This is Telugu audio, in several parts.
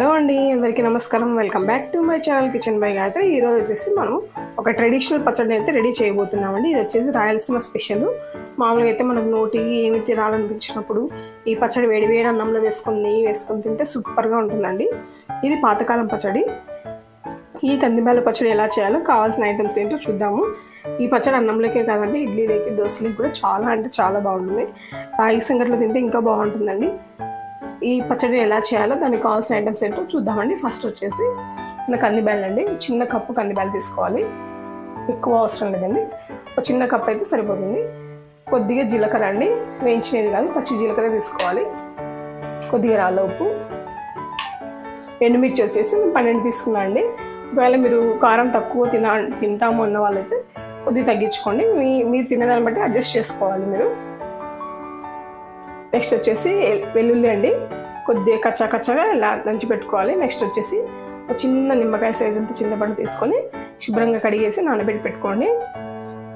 హలో అండి అందరికీ నమస్కారం. Welcome back to my channel kitchen by Gayathri. ఈరోజు వచ్చేసి మనం ఒక ట్రెడిషనల్ పచ్చడిని అయితే రెడీ చేయబోతున్నామండి. ఇది వచ్చేసి రాయలసీమ స్పెషల్. మామూలుగా అయితే మనం నోటికి ఏమి తినాలనిపించినప్పుడు ఈ పచ్చడి వేడి వేడి అన్నంలో వేసుకొని నెయ్యి వేసుకొని తింటే సూపర్గా ఉంటుందండి. ఇది పాతకాలం పచ్చడి. ఈ కందిమాల పచ్చడి ఎలా చేయాలో కావాల్సిన ఐటమ్స్ ఏంటో చూద్దాము. ఈ పచ్చడి అన్నంలోకే కాదండి ఇడ్లీలోకి దోశలకి కూడా చాలా అంటే చాలా బాగుంటుంది. రాగి సంగట్లో తింటే ఇంకా బాగుంటుందండి. ఈ పచ్చడి ఎలా చేయాలో దానికి కావాల్సిన ఐటమ్స్ ఏంటో చూద్దామండి. ఫస్ట్ వచ్చేసి మన కందిబ్యాలు అండి చిన్న కప్పు కందిబ్యాలు తీసుకోవాలి. ఎక్కువ అవసరం లేదండి. ఒక చిన్న కప్పు అయితే సరిపోతుంది. కొద్దిగా జీలకర్ర అండి. వేయించినది కాదు పచ్చి జీలకర్ర తీసుకోవాలి. కొద్దిగా రాళ్ళ ఉప్పు. ఎండుమిర్చి వచ్చేసి మేము పన్నెండు తీసుకున్నాం అండి. ఒకవేళ మీరు కారం తక్కువ తినా తింటాము అన్న వాళ్ళైతే కొద్దిగా తగ్గించుకోండి. మీ మీరు తినేదాన్ని బట్టి అడ్జస్ట్ చేసుకోవాలి మీరు. నెక్స్ట్ వచ్చేసి వెల్లుల్లి అండి. కొద్దిగా కచ్చా కచ్చాగా ఇలా దంచి పెట్టుకోవాలి. నెక్స్ట్ వచ్చేసి ఒక చిన్న నిమ్మకాయ సైజ్ అంత చింతపండు తీసుకొని శుభ్రంగా కడిగేసి నానబెట్టి పెట్టుకోండి.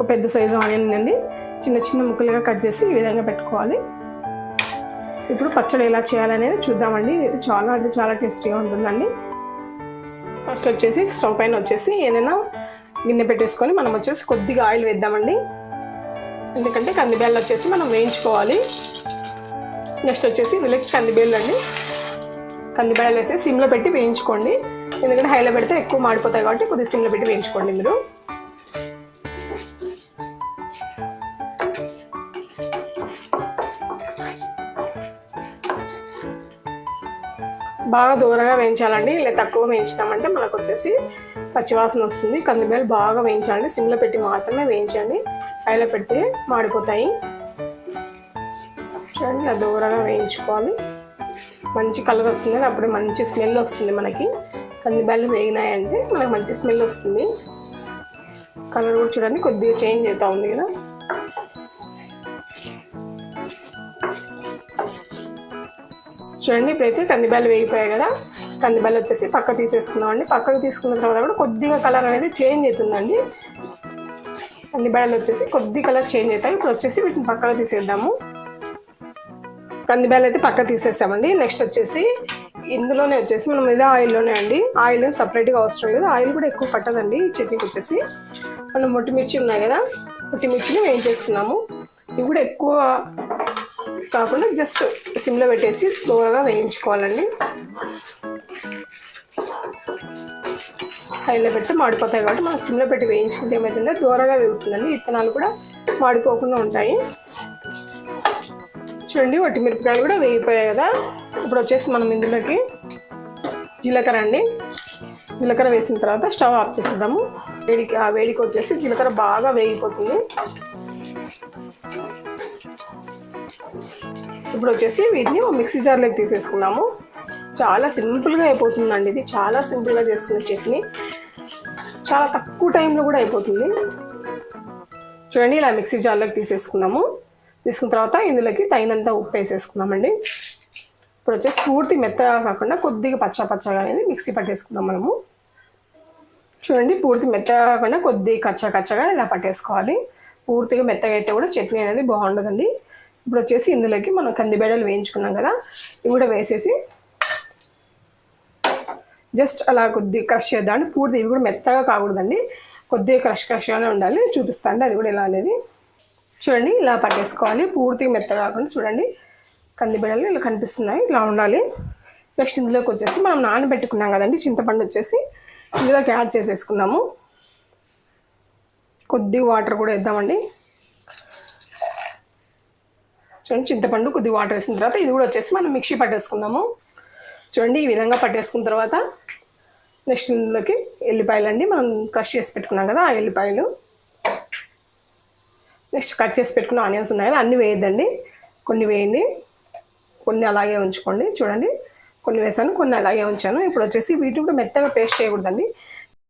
ఒక పెద్ద సైజు ఆనియన్ అండి. చిన్న చిన్న ముక్కలుగా కట్ చేసి ఈ విధంగా పెట్టుకోవాలి. ఇప్పుడు పచ్చడి ఎలా చేయాలనేది చూద్దామండి. ఇది చాలా అంటే చాలా టేస్టీగా ఉంటుందండి. ఫస్ట్ వచ్చేసి స్టవ్ పైన వచ్చేసి ఏదైనా గిన్నె పెట్టేసుకొని మనం వచ్చేసి కొద్దిగా ఆయిల్ వేద్దామండి. ఎందుకంటే కందిబేళ్ళు వచ్చేసి మనం వేయించుకోవాలి. నెక్స్ట్ వచ్చేసి వీళ్ళకి కందిబేళ్ళు అండి. కందిబేళ్ళు వేసి సిమ్లో పెట్టి వేయించుకోండి. ఎందుకంటే హైలో పెడితే ఎక్కువ మాడిపోతాయి కాబట్టి కొద్దిగా సిమ్లో పెట్టి వేయించుకోండి మీరు. బాగా దూరంగా వేయించాలండి. ఇలా తక్కువ వేయించినామంటే మనకు వచ్చేసి పచ్చివాసన వస్తుంది. కందిబేలు బాగా వేయించాలండి. సిమ్లో పెట్టి మాత్రమే వేయించండి. హైలో పెడితే మాడిపోతాయి. చూడండి ఇలా దూరంగా వేయించుకోవాలి. మంచి కలర్ వస్తుంది అప్పుడు మంచి స్మెల్ వస్తుంది మనకి. కందిబ్యాలు వేగినాయంటే మనకి మంచి స్మెల్ వస్తుంది. కలర్ కూడా చూడండి కొద్దిగా చేంజ్ అవుతూ ఉంది కదా. చూడండి ఇప్పుడైతే కందిబ్యాలు వేగిపోయాయి కదా. కందిబ్యాలు వచ్చేసి పక్క తీసేసుకున్నామండి పక్కకు తీసుకున్న తర్వాత కూడా కొద్దిగా కలర్ అనేది చేంజ్ అవుతుందండి. కందిబ్యాలు వచ్చేసి కొద్ది కలర్ చేంజ్ అవుతాయి. ఇప్పుడు వచ్చేసి వీటిని పక్కకు తీసేద్దాము. కందిబ్యాలు అయితే పక్క తీసేసామండి. నెక్స్ట్ వచ్చేసి ఇందులోనే వచ్చేసి మనం ఇదే ఆయిల్లోనే అండి. ఆయిల్ సపరేట్గా అవసరం లేదు. ఆయిల్ కూడా ఎక్కువ పట్టదండి. చట్నీకి వచ్చేసి మనం మొట్టిమిర్చి ఉన్నాయి కదా మొట్టిమిర్చిని వేయించేసుకున్నాము. ఇవి కూడా ఎక్కువ కాకుండా జస్ట్ సిమ్లో పెట్టేసి స్లోగా వేయించుకోవాలండి. హైలో పెడితే మాడిపోతాయి కాబట్టి మనం సిమ్లో పెట్టి వేయించుకుంటే ఏమైతుందో దూరంగా వేగుతుందండి. విత్తనాలు కూడా మాడిపోకుండా ఉంటాయి. చూడండి వట్టి మిరపకాయలు కూడా వేగిపోయాయి కదా. ఇప్పుడు వచ్చేసి మనం ఇందులోకి జీలకర్ర అండి. జీలకర్ర వేసిన తర్వాత స్టవ్ ఆఫ్ చేసేద్దాము. వేడికి ఆ వేడికి వచ్చేసి జీలకర్ర బాగా వేగిపోతుంది. ఇప్పుడు వచ్చేసి వీటిని మిక్సీ జార్లోకి తీసేసుకున్నాము చాలా సింపుల్గా అయిపోతుందండి ఇది. చాలా సింపుల్గా చేసుకునే చట్నీ. చాలా తక్కువ టైంలో కూడా అయిపోతుంది. చూడండి ఇలా మిక్సీ జార్లోకి తీసేసుకున్నాము తీసుకున్న తర్వాత ఇందులోకి తగినంత ఉప్పు వేసేసుకున్నామండి ఇప్పుడు వచ్చేసి పూర్తి మెత్తగా కాకుండా కొద్దిగా పచ్చ పచ్చగా అనేది మిక్సీ పట్టేసుకుందాం మనము. చూడండి పూర్తి మెత్తగా కాకుండా కొద్దిగా కచ్చా కచ్చగా ఇలా పట్టేసుకోవాలి. పూర్తిగా మెత్తగా అయితే కూడా చట్నీ అనేది బాగుండదండి. ఇప్పుడు వచ్చేసి ఇందులోకి మనం కందిబేడలు వేయించుకున్నాం కదా ఇవి కూడా వేసేసి జస్ట్ అలా కొద్దిగా క్రష్ చేద్దామండి. పూర్తి ఇవి కూడా మెత్తగా కాకూడదండి. కొద్దిగా క్రష్ క్రష్గానే ఉండాలి. చూపిస్తాండి అది కూడా ఎలా అనేది. చూడండి ఇలా పట్టేసుకోవాలి. పూర్తిగా మెత్తగా కాకుండా చూడండి కందిబిడలు ఇలా కనిపిస్తున్నాయి. ఇలా ఉండాలి. నెక్స్ట్ ఇందులోకి వచ్చేసి మనం నానబెట్టుకున్నాం కదండి చింతపండు వచ్చేసి. ఇందులోకి యాడ్ చేసేసుకున్నాము. కొద్ది వాటర్ కూడా వేద్దామండి. చూడండి చింతపండు కొద్ది వాటర్ వేసిన తర్వాత ఇది కూడా వచ్చేసి మనం మిక్సీ పట్టేసుకుందాము. చూడండి ఈ విధంగా పట్టేసుకున్న తర్వాత నెక్స్ట్ ఇందులోకి ఎల్లిపాయలు అండి మనం క్రష్ చేసి పెట్టుకున్నాం కదా ఆ ఎల్లిపాయలు. నెక్స్ట్ కట్ చేసి పెట్టుకున్న ఆనియన్స్ ఉన్నాయి కదా అన్నీ వేయద్దండి. కొన్ని వేయండి. కొన్ని అలాగే ఉంచుకోండి. చూడండి. కొన్ని వేసాను కొన్ని అలాగే ఉంచాను. ఇప్పుడు వచ్చేసి వీటిని కూడా మెత్తగా పేస్ట్ చేయకూడదండి.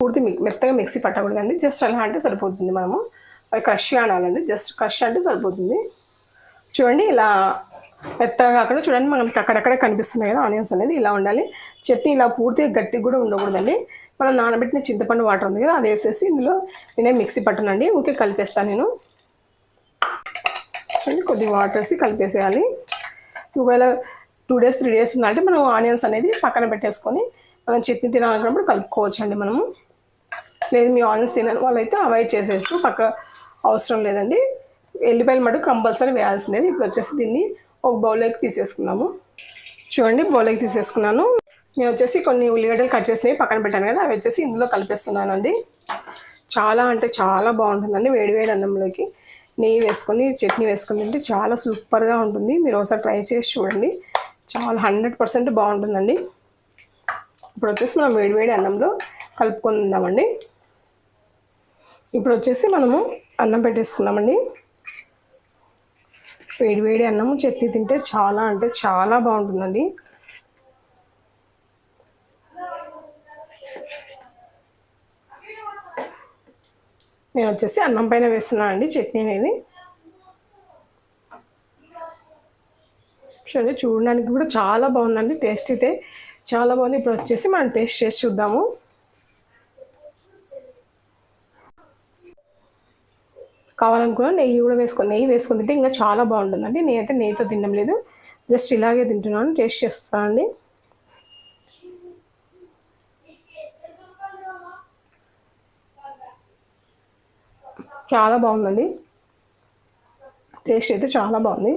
పూర్తి మిక్ మెత్తగా మిక్సీ పట్టకూడదండి. జస్ట్ అలా అంటే సరిపోతుంది మనము. అది క్రష్ అనాలండి జస్ట్ క్రష్ అంటే సరిపోతుంది. చూడండి ఇలా మెత్తగా కాకుండా చూడండి మనకి అక్కడక్కడ కనిపిస్తున్నాయి కదా ఆనియన్స్ అనేది. ఇలా ఉండాలి. చట్నీ ఇలా పూర్తిగా గట్టిగా కూడా ఉండకూడదండి. మనం నానబెట్టిన చింతపండు వాటర్ ఉంది కదా అది వేసేసి ఇందులో నేనే మిక్సీ పట్టనండి. ఊరికే కలిపేస్తాను నేను. చూడండి కొద్దిగా వాటర్ వేసి కలిపేసేయాలి. ఒకవేళ టూ డేస్ త్రీ డేస్ ఉందంటే మనం ఆనియన్స్ అనేది పక్కన పెట్టేసుకొని మనం చట్నీ తినాలనుకున్నప్పుడు కలుపుకోవచ్చు అండి మనము. లేదు మీ ఆనియన్స్ తినని వాళ్ళైతే అవాయిడ్ చేసేస్తూ పక్క అవసరం లేదండి. ఎల్లిపాయలు మటుకు కంపల్సరీ వేయాల్సిందేది ఇప్పుడు వచ్చేసి దీన్ని ఒక బౌల్లోకి తీసేసుకున్నాము. చూడండి బౌల్లోకి తీసేసుకున్నాను. నేను వచ్చేసి కొన్ని ఉల్లిగడ్డలు కట్ చేసినవి పక్కన పెట్టాను కదా అవి వచ్చేసి ఇందులో కలిపేస్తున్నానండి. చాలా అంటే చాలా బాగుంటుందండి. వేడి వేడి అన్నంలోకి. నెయ్యి వేసుకొని చట్నీ వేసుకొని తింటే చాలా సూపర్గా ఉంటుంది. మీరు ఒకసారి ట్రై చేసి చూడండి. చాలా హండ్రెడ్ పర్సెంట్ బాగుంటుందండి. ఇప్పుడు వచ్చేసి మనం వేడివేడి అన్నంలో కలుపుకొని ఉందామండి ఇప్పుడు వచ్చేసి మనము అన్నం పెట్టేసుకున్నామండి వేడివేడి అన్నం అన్నము చట్నీ తింటే చాలా అంటే చాలా బాగుంటుందండి. నేను వచ్చేసి అన్నం పైన వేస్తున్నాను అండి చట్నీ అనేది. సరే చూడడానికి కూడా చాలా బాగుందండి టేస్ట్ అయితే చాలా బాగుంది. ఇప్పుడు వచ్చేసి మనం టేస్ట్ చేసి చూద్దాము. కావాలనుకున్నా నెయ్యి కూడా వేసుకొని నెయ్యి వేసుకుని తింటే ఇంకా చాలా బాగుంటుందండి. నేనైతే నెయ్యితో తినడం లేదు. జస్ట్ ఇలాగే తింటున్నాను టేస్ట్ చేస్తానండి చాలా బాగుందండి. టేస్ట్ అయితే చాలా బాగుంది.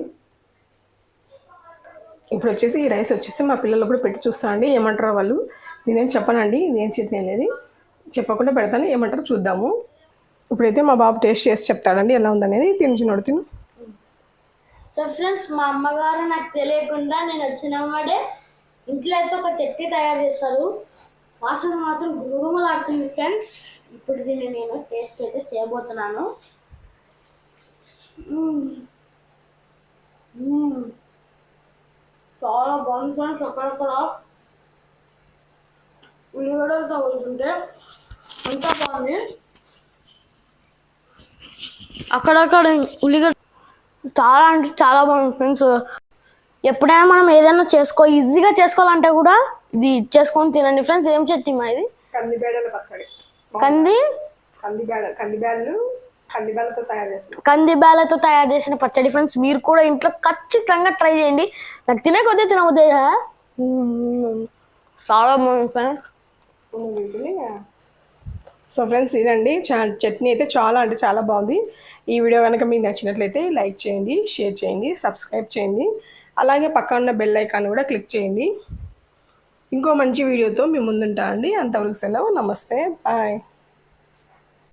ఇప్పుడు వచ్చేసి ఈ రైస్ వచ్చేసి మా పిల్లలు కూడా పెట్టి చూస్తానండి ఏమంటారో వాళ్ళు. నేనేం చెప్పనండి ఇదేం చట్నీ అనేది. చెప్పకుండా పెడతాను. ఏమంటారో చూద్దాము. ఇప్పుడైతే మా బాబు టేస్ట్ చేసి చెప్తాడండి. ఎలా ఉందనేది తిని చిన్నోడు తిను. సో ఫ్రెండ్స్ మా అమ్మగారు నాకు తెలియకుండా నేను వచ్చిన వాడే ఇంట్లో అయితే ఒక చట్నీ తయారు చేస్తారు వాసన మాత్రం గురుగుమలాడుతుంది ఫ్రెండ్స్. ఇప్పుడు దీన్ని నేను టేస్ట్ అయితే చేయబోతున్నాను. చాలా బాగుంది ఫ్రెండ్స్ అక్కడక్కడ. ఉల్లిగడ్డలు తగులుతుంటే అంత బాగుంది. అక్కడక్కడ ఉల్లిగడ్డ చాలా అంటే చాలా బాగుంది ఫ్రెండ్స్. ఎప్పుడైనా మనం ఏదైనా చేసుకో ఈజీగా చేసుకోవాలంటే కూడా ఇది చేసుకొని తినండి. ఫ్రెండ్స్ ఏం చట్నీ మా ఇది కందిబేడల పచ్చడి. కంది? చేస్తున్నాం కంది బేలతో తయారు చేసిన పచ్చడి ఫ్రెండ్స్ మీరు కూడా ఇంట్లో ఖచ్చితంగా ట్రై చేయండి. నాకు తినే కొద్దీ తినబోతే చాలా బాగుంది ఫ్రెండ్స్. సో ఫ్రెండ్స్ ఇదండి. చా చట్నీ అయితే చాలా అంటే చాలా బాగుంది. ఈ వీడియో కనుక మీకు నచ్చినట్లయితే లైక్ చేయండి షేర్ చేయండి సబ్స్క్రైబ్ చేయండి. అలాగే పక్కన ఉన్న బెల్ ఐకాన్ కూడా క్లిక్ చేయండి. ఇంకో మంచి వీడియోతో మీ ముందుంటా అండి. అంతవరకు సెలవు. నమస్తే. బాయ్.